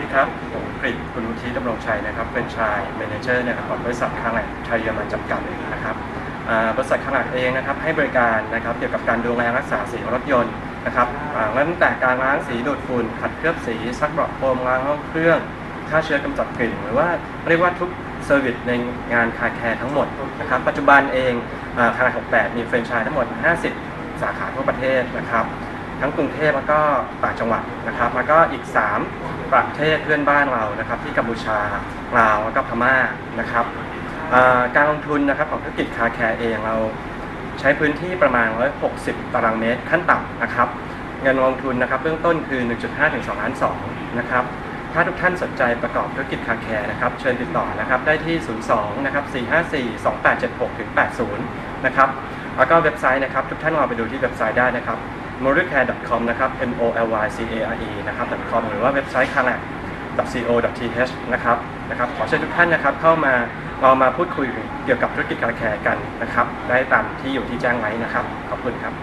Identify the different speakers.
Speaker 1: ธิคุณวุฒิดำรงชัยนะครับ เป็นชายเมเนเจอร์นะครับของบริษัทคางแหลกไทยเยอรมันจำกัดนะครับบริษัทคางแหลกเองนะครับให้บริการนะครับเกี่ยวกับการดูแลรักษาสีรถยนต์นะครับตั้งแต่การล้างสีดูดฝุ่นขัดเคลือบสีซักเบาะโฟมล้างห้องเครื่องฆ่าเชื้อกำจัดกลิ่นหรือว่าเรียกว่าทุกเซอร์วิสในงานคาแคร์ทั้งหมดนะครับปัจจุบันเองอ่าคางแหลก68 มีแฟรนไชส์ทั้งหมด 50 สาขาทั่วประเทศนะครับ ทั้งกรุงเทพแล้วก็ต่างจังหวัดนะครับ แล้วก็อีก 3 ประเทศเพื่อนบ้านเรานะครับ ที่กัมพูชาลาวแล้วก็พม่านะครับการลงทุนนะครับของธุรกิจคาแคร์เองเราใช้พื้นที่ประมาณ 160 ตารางเมตรขั้นต่ำนะครับ เงินลงทุนนะครับเบื้องต้นคือ 1.5 ถึง2ล้าน2นะครับถ้าทุกท่านสนใจประกอบธุรกิจคาแคร์นะครับ เชิญติดต่อนะครับได้ที่ 02 นะครับ 454 2876 ถึง 80 นะครับ แล้วก็เว็บไซต์นะครับ ทุกท่านลองไปดูที่เว็บไซต์ได้นะครับ m o r i c a r e c o m นะครับ m o l y c a r e นะครับ .com หรือว่าเว็บไซต์ c a r a co th นะครับนะครับ ขอเชิญทุกท่านนะครับเข้ามาเรามาพูดคุยเกี่ยวกับธุรกิจการแคร์กันนะครับ ได้ตามที่อยู่ที่แจ้งไว้นะครับ ขอบคุณครับ